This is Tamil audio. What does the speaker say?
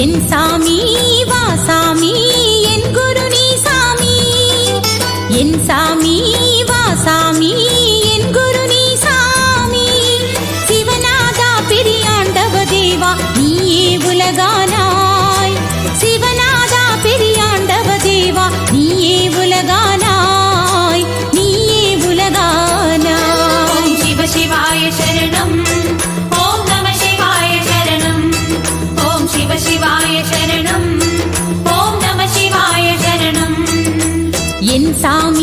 என் சாமி வா சாமி என் குரு நீ சாமி. என் சாமி வா சாமி என் குரு நீ சாமி. சிவநாதா பெரியாண்டவ தேவா நீயே உலகானாய். சிவநாதா பெரியாண்டவ தேவா நீயே உலகானாய். நீயே உலகானாய். சிவ சிவாய சாமி